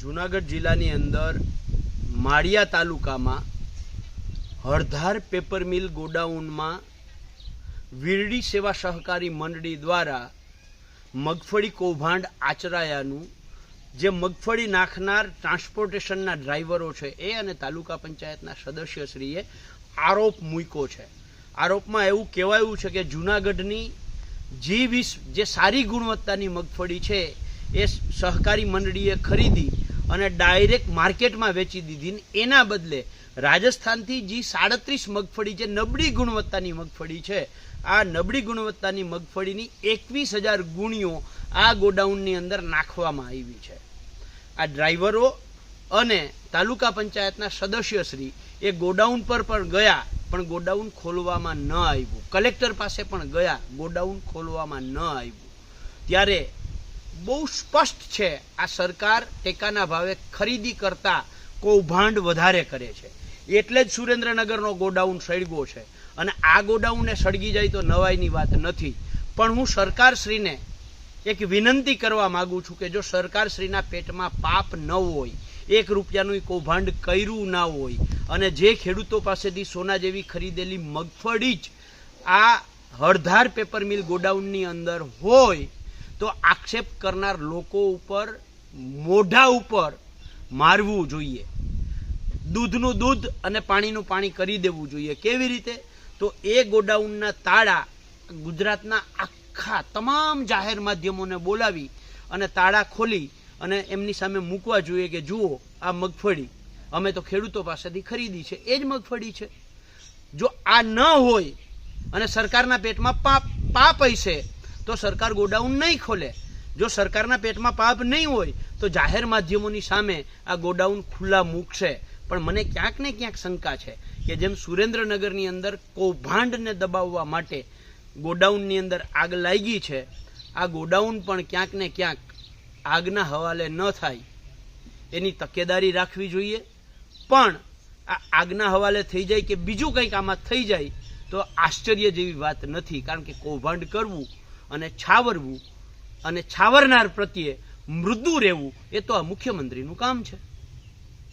જુનાગઢ જિલ્લાની અંદર માળિયા તાલુકામાં હળધાર પેપર મિલ ગોડાઉનમાં વીરડી સેવા સહકારી મંડળી દ્વારા મગફળી કૌભાંડ આચરાયાનું, જે મગફળી નાખનાર ટ્રાન્સપોર્ટેશનના ડ્રાઈવરો છે એ અને તાલુકા પંચાયતના સદસ્યશ્રીએ આરોપ મૂક્યો છે. આરોપમાં એવું કહેવાયું છે કે જુનાગઢની જી વીસ જે સારી ગુણવત્તાની મગફળી છે એ સહકારી મંડળીએ ખરીદી અને ડાયરેક્ટ માર્કેટમાં વેચી દીધી એના બદલે રાજસ્થાનથી જે સાડત્રીસ મગફળી જે નબળી ગુણવત્તાની મગફળી છે, આ નબળી ગુણવત્તાની મગફળીની એકવીસ હજાર ગુણીઓ આ ગોડાઉનની અંદર નાખવામાં આવી છે. આ ડ્રાઈવરો અને તાલુકા પંચાયતના સદસ્યશ્રી એ ગોડાઉન પર પણ ગયા, પણ ગોડાઉન ખોલવામાં ન આવ્યું. કલેક્ટર પાસે પણ ગયા, ગોડાઉન ખોલવામાં ન આવ્યું. ત્યારે બહુ સ્પષ્ટ છે આ સરકાર ટેકાના ભાવે ખરીદી કરતા કૌભાંડ વધારે કરે છે. એટલે જ સુરેન્દ્રનગરનો ગોડાઉન સળગો છે. અને આ ગોડાઉનને સળગી જાય તો નવાઈની વાત નથી. પણ હું સરકારશ્રીને એક વિનંતી કરવા માગું છું કે જો સરકારશ્રીના પેટમાં પાપ ન હોય, એક રૂપિયાનું કૌભાંડ કર્યું ના હોય, અને જે ખેડૂતો પાસેથી સોના જેવી ખરીદેલી મગફળી જ આ હળધાર પેપર મિલ ગોડાઉનની અંદર હોય તો આક્ષેપ કરનાર લોકો ઉપર, મોઢા ઉપર મારવું જોઈએ. દૂધનું દૂધ અને પાણીનું પાણી કરી દેવું જોઈએ. કેવી રીતે? તો એ ગોડાઉનના તાળા ગુજરાતના આખા તમામ જાહેર માધ્યમોને બોલાવી અને તાળા ખોલી અને એમની સામે મૂકવા જોઈએ કે જુઓ, આ મગફળી અમે તો ખેડૂતો પાસેથી ખરીદી છે. એ જ મગફળી છે. જો આ ન હોય અને સરકારના પેટમાં પાપ હશે તો સરકાર ગોડાઉન નહીં ખોલે. જો સરકારના પેટમાં પાપ નહીં હોય, તો જાહેર માધ્યમોની સામે આ ગોડાઉન ખુલ્લા મૂકશે. પણ મને ક્યાંક ને ક્યાંક શંકા છે કે જેમ સુરેન્દ્રનગરની અંદર કૌભાંડને દબાવવા માટે ગોડાઉનની અંદર આગ લાગી છે, આ ગોડાઉન પણ ક્યાંક ને ક્યાંક આગના હવાલે ન થાય એની તકેદારી રાખવી જોઈએ. પણ આ આગના હવાલે થઈ જાય કે બીજું કંઈક આમાં થઈ જાય, તો આશ્ચર્ય જેવી વાત નથી. કારણ કે કૌભાંડ કરવું અને છાવરવું અને છાવરનાર પ્રત્યે મૃદુ રહેવું એ તો આ મુખ્યમંત્રીનું કામ છે.